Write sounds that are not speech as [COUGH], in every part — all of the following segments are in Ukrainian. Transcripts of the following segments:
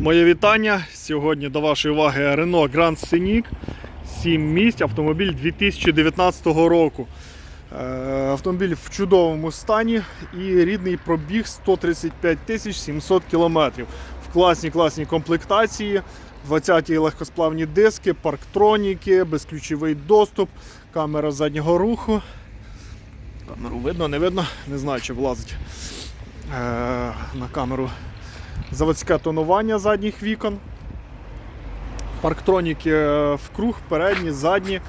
Моє вітання. Сьогодні до вашої уваги Renault Grand Scenic 7 місць, автомобіль 2019 року. Е, Автомобіль в чудовому стані і рідний пробіг 135 тисяч 700 кілометрів. В класній класній комплектації, 20-ті легкосплавні диски, парктроніки, безключовий доступ, камера заднього руху. Камеру видно, не видно, не знаю, чи влазить е, на камеру заводське тонування задніх вікон. Парктроніки е, в круг, передні, задні. Е,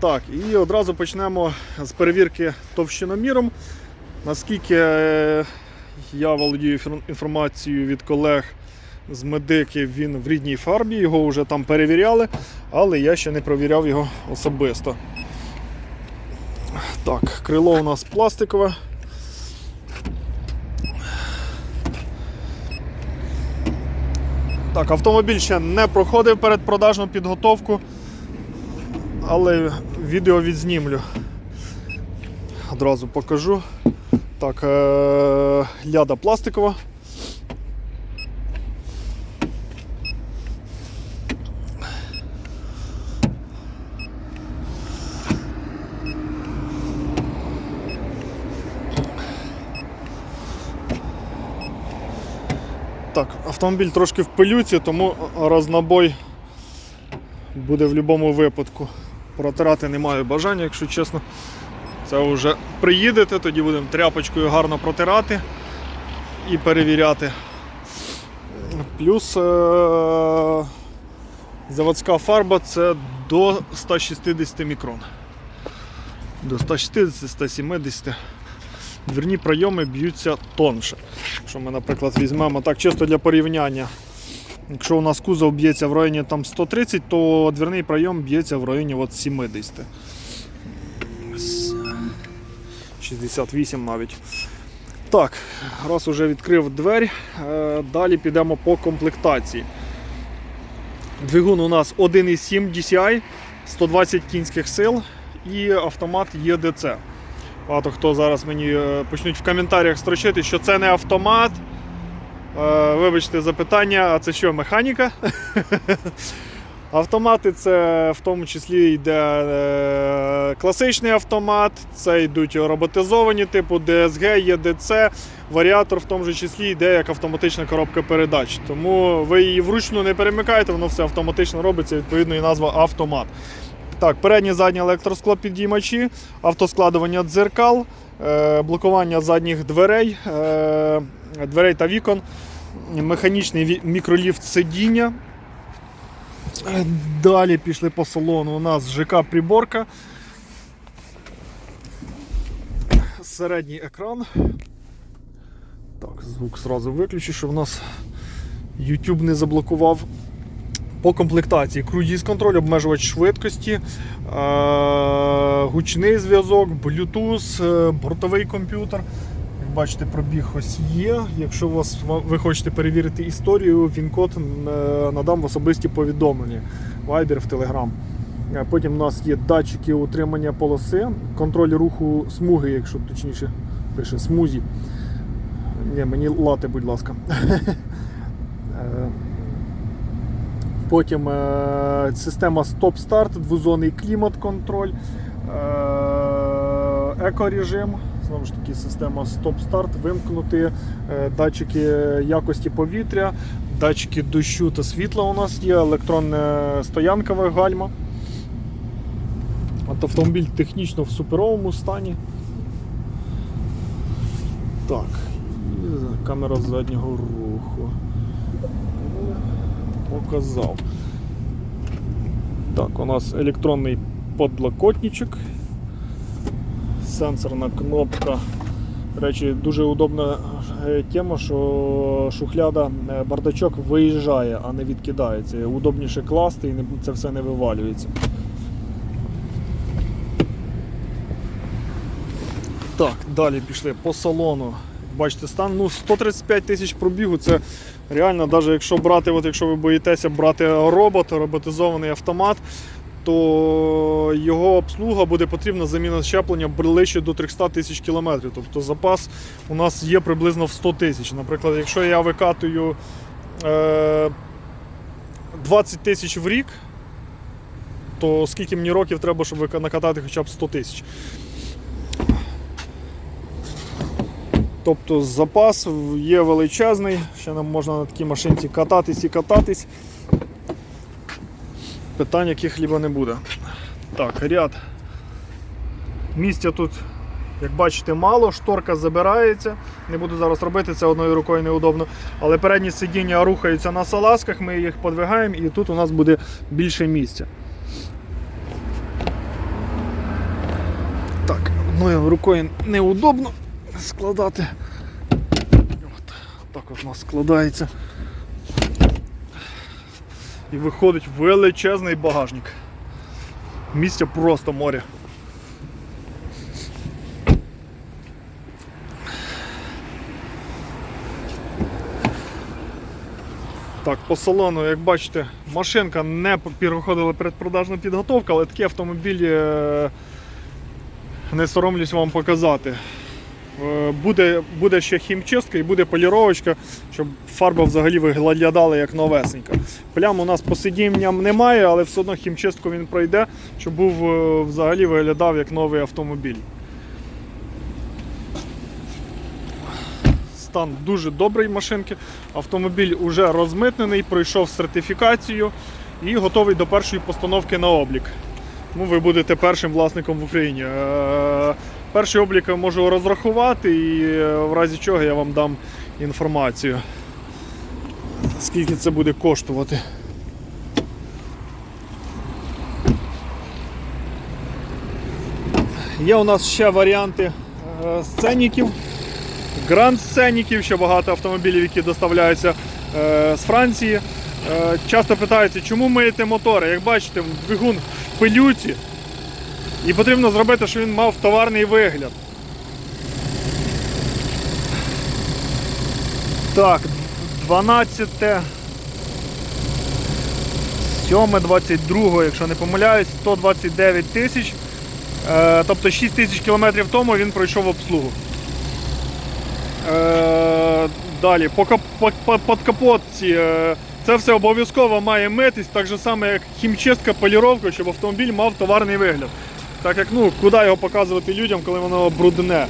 так, і одразу почнемо з перевірки товщиноміром. Наскільки е, я володію інформацією від колег з медики, він в рідній фарбі, його вже там перевіряли, але я ще не провіряв його особисто. Так, крило у нас пластикове. Так, автомобіль ще не проходив передпродажну підготовку, але відео відзнімлю. Одразу покажу. Так, е- ляда пластикова. Так, автомобіль трошки в пилюці, тому рознобой буде в будь-якому випадку. Протирати не маю бажання, якщо чесно. Це вже приїдете, тоді будемо тряпочкою гарно протирати і перевіряти. Плюс е- заводська фарба це до 160 мікрон. До 160-170 дверні прийоми б'ються тонше. Якщо ми, наприклад, візьмемо так чисто для порівняння. Якщо у нас кузов б'ється в районі там, 130, то дверний прийом б'ється в районі от 70. 68 навіть. Так, раз уже відкрив двері, е, далі підемо по комплектації. Двигун у нас 1,7 DCI, 120 кінських сил і автомат ЄДЦ. Багато хто зараз мені е, почнуть в коментарях строчити, що це не автомат. Е, Вибачте запитання, а це що, механіка? [LAUGHS] Автомати це в тому числі йде е, класичний автомат, це йдуть роботизовані типу DSG, ЄДЦ, варіатор в тому числі йде як автоматична коробка передач. Тому ви її вручну не перемикаєте, воно все автоматично робиться, відповідно і назва автомат. Так, передні задні електросклопідіймачі, автоскладування дзеркал, е, блокування задніх дверей, е, дверей та вікон, механічний мікроліфт сидіння. Далі пішли по салону. У нас ЖК-приборка. Середній екран. Так, звук зразу виключу, щоб в нас YouTube не заблокував. По комплектації круїз контроль, обмежувач швидкості, е- гучний зв'язок, Bluetooth, е, бортовий комп'ютер. Як бачите, пробіг ось є. Якщо вас, ви хочете перевірити історію, він-код е, надам в особисті повідомлення. Viber в Telegram. Потім у нас є датчики утримання полоси, контроль руху смуги, якщо точніше пише смузі. Ні, мені лати, будь ласка. [LAUGHS] Е, Потім е, система стоп-старт, двозонний клімат-контроль, е, екорежим. Знову ж таки, система стоп-старт, вимкнути, е, датчики якості повітря, датчики дощу та світла у нас є, електронне стоянкове гальма. От автомобіль технічно в суперовому стані. Так, і камера заднього руху показав. Так, у нас електронний подлокотничок, сенсорна кнопка. Речі, дуже удобна е, тема, що шухляда, е, бардачок виїжджає, а не відкидається. Удобніше класти і це все не вивалюється. Так, далі пішли по салону. Бачите, стан ну, 135 тисяч пробігу. Це реально, навіть якщо брати, от якщо ви боїтеся брати робот, роботизований автомат, то його обслуга буде потрібна заміна щеплення ближче до 300 тисяч кілометрів. Тобто запас у нас є приблизно в 100 тисяч. Наприклад, якщо я викатую е, 20 тисяч в рік, то скільки мені років треба, щоб накатати хоча б 100 тисяч. Тобто запас є величезний, ще нам можна на такій машинці кататись і кататись. Питань яких либо не буде. Так, ряд. Місця тут, як бачите, мало, шторка забирається. Не буду зараз робити це одною рукою неудобно. Але передні сидіння рухаються на салазках, ми їх подвигаємо і тут у нас буде більше місця. Так, одною рукою неудобно складати. От, так от у нас складається. І виходить величезний багажник. Місця просто море. Так, по салону, як бачите, машинка не проходила передпродажну підготовку, але такі автомобілі е, не соромлюсь вам показати. Е, Буде, буде ще хімчистка і буде поліровочка, щоб фарба взагалі виглядала як новесенька. Плям у нас по сидінням немає, але все одно хімчистку він пройде, щоб був е, взагалі виглядав як новий автомобіль. Стан дуже добрий машинки. Автомобіль вже розмитнений, пройшов сертифікацію і готовий до першої постановки на облік. Тому ви будете першим власником в Україні. Перший облік я можу розрахувати і е, в разі чого я вам дам інформацію. Скільки це буде коштувати. Є у нас ще варіанти е, сценіків, гранд сценіків, ще багато автомобілів, які доставляються е, з Франції. Часто питаються, чому миєте мотори? Як бачите, двигун в пилюці. І потрібно зробити, щоб він мав товарний вигляд. Так, 12. 7, 22, якщо не помиляюсь, 129 тисяч. Е, тобто 6 тисяч кілометрів тому він пройшов обслугу. Е, далі, по, кап- по, по, под капотці е, це все обов'язково має митись, так же само, як хімчистка, поліровка, щоб автомобіль мав товарний вигляд. Так як ну, куди його показувати людям, коли воно брудне.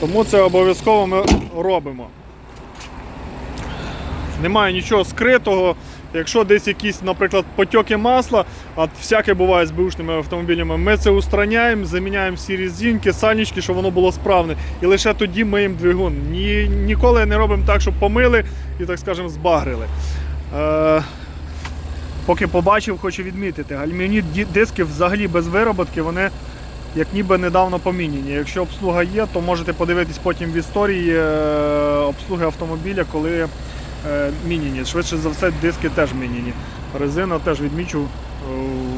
Тому це обов'язково ми робимо. Немає нічого скритого. Якщо десь якісь, наприклад, потьоки масла, а всяке буває з бушними автомобілями, ми це устраняємо, заміняємо всі різинки, сальнички, щоб воно було справне. І лише тоді миємо двигун. Ні, ніколи не робимо так, щоб помили і, так скажемо, збагрили. Е, поки побачив, хочу відмітити, гальмівні диски взагалі без вироботки, вони як ніби недавно поміняні. Якщо обслуга є, то можете подивитись потім в історії е, обслуги автомобіля, коли е, міняні. Швидше за все, диски теж міняні. Резина теж відмічу е,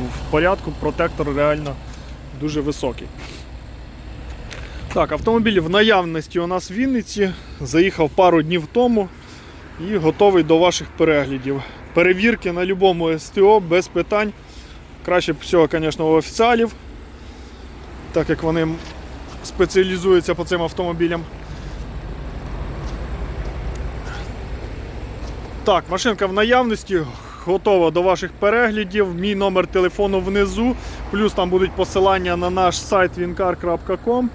в порядку, протектор реально дуже високий. Так, автомобіль в наявності у нас в Вінниці. Заїхав пару днів тому і готовий до ваших переглядів. Перевірки на будь-якому СТО без питань. Краще б всього, звісно, у офіціалів, так як вони спеціалізуються по цим автомобілям. Так, машинка в наявності, готова до ваших переглядів. Мій номер телефону внизу. Плюс там будуть посилання на наш сайт wincar.com.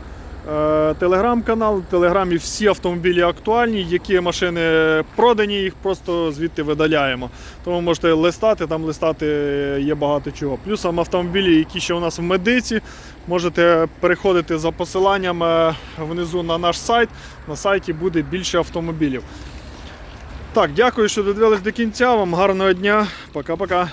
Е, Телеграм-канал. В телеграмі всі автомобілі актуальні, які машини продані, їх просто звідти видаляємо. Тому можете листати, там листати є багато чого. Плюс там автомобілі, які ще у нас в медиці, можете переходити за посиланням е, внизу на наш сайт. На сайті буде більше автомобілів. Так, дякую, що додивились до кінця. Вам гарного дня. Пока-пока.